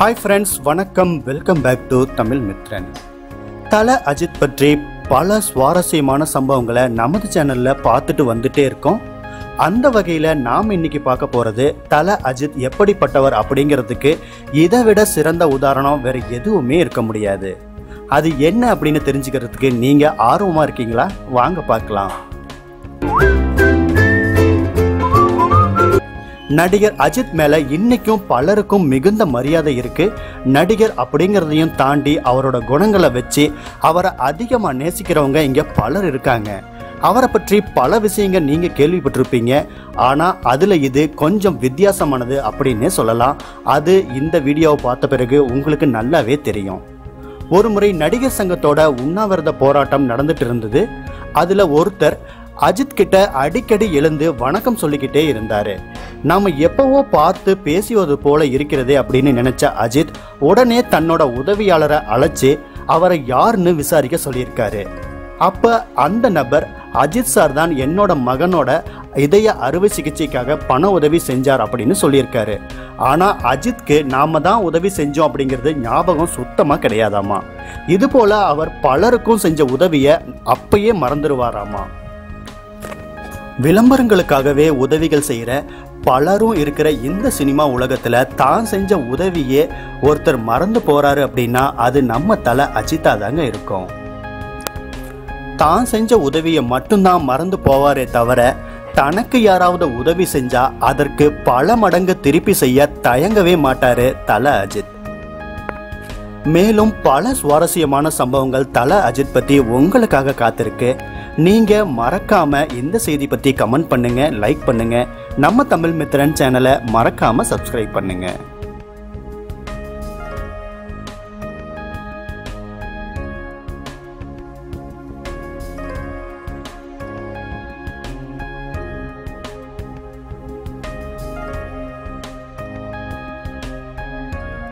Hi friends வணக்கம். Welcome back to Tamil Mithran. Thala Ajith பற்றி பல சுவாரஸ்யமான சம்பவங்களை நமது சேனலில் பார்த்துட்டு வந்துட்டே இருக்கோம். அந்த வகையில் நாம் இன்னைக்கு பார்க்க போகிறது தல அஜித் எப்படிப்பட்டவர் அப்படிங்கிறதுக்கு இதை விட சிறந்த உதாரணம் வேறு எதுவுமே இருக்க முடியாது. அது என்ன அப்படின்னு தெரிஞ்சுக்கிறதுக்கு நீங்கள் ஆர்வமாக இருக்கீங்களா? வாங்க பார்க்கலாம். நடிகர் அஜித் மேல இன்னைக்கும் பலருக்கும் மிகுந்த மரியாதை இருக்கு. நடிகர் அப்படிங்கிறதையும் தாண்டி அவரோட குணங்களை வச்சு அவரை அதிகமாக நேசிக்கிறவங்க இங்க பலர் இருக்காங்க. அவரை பற்றி பல விஷயங்கள் நீங்க கேள்விப்பட்டிருப்பீங்க. ஆனா அதுல இது கொஞ்சம் வித்தியாசமானது அப்படின்னே சொல்லலாம். அது இந்த வீடியோவை பார்த்த பிறகு உங்களுக்கு நல்லாவே தெரியும். ஒரு முறை நடிகர் சங்கத்தோட உண்ணாவிரத போராட்டம் நடந்துட்டு இருந்தது. அதுல ஒருத்தர் அஜித் கிட்ட அடிக்கடி எழுந்து வணக்கம் சொல்லிக்கிட்டே இருந்தாரு. நாம எப்பவோ பார்த்து பேசுவது போல இருக்கிறதே அப்படின்னு நினைச்ச அஜித் உடனே தன்னோட உதவியாளரை அழைச்சு அவரை யாருன்னு விசாரிக்க சொல்லியிருக்காரு. அப்ப அந்த நபர் அஜித் சார் தான் என்னோட மகனோட இதய அறுவை சிகிச்சைக்காக பண உதவி செஞ்சார் அப்படின்னு சொல்லியிருக்காரு. ஆனா அஜித்க்கு நாம தான் உதவி செஞ்சோம் அப்படிங்கிறது ஞாபகம் சுத்தமா கிடையாதாமா? இது போல அவர் பலருக்கும் செஞ்ச உதவியை அப்பயே மறந்துடுவாராமா விளம்பரங்களுக்காகவே உதவிகள் செய்கிற பலரும் இருக்கிற இந்த சினிமா உலகத்தில் தான் செஞ்ச உதவியே ஒருத்தர் மறந்து போறாரு அப்படின்னா அது நம்ம தலை அஜித்தா தாங்க இருக்கும். தான் செஞ்ச உதவியை மட்டும்தான் மறந்து போவாரே தவிர தனக்கு யாராவது உதவி செஞ்சா அதற்கு பல மடங்கு திருப்பி செய்ய தயங்கவே மாட்டாரு தல அஜித். மேலும் பல சுவாரஸ்யமான சம்பவங்கள் தல அஜித் பத்தி உங்களுக்காக காத்திருக்கு. நீங்கள் மறக்காமல் இந்த செய்தி பற்றி கமெண்ட் பண்ணுங்கள் லைக் பண்ணுங்கள் நம்ம தமிழ் மித்திரன் சேனலை மறக்காமல் சப்ஸ்கிரைப் பண்ணுங்கள்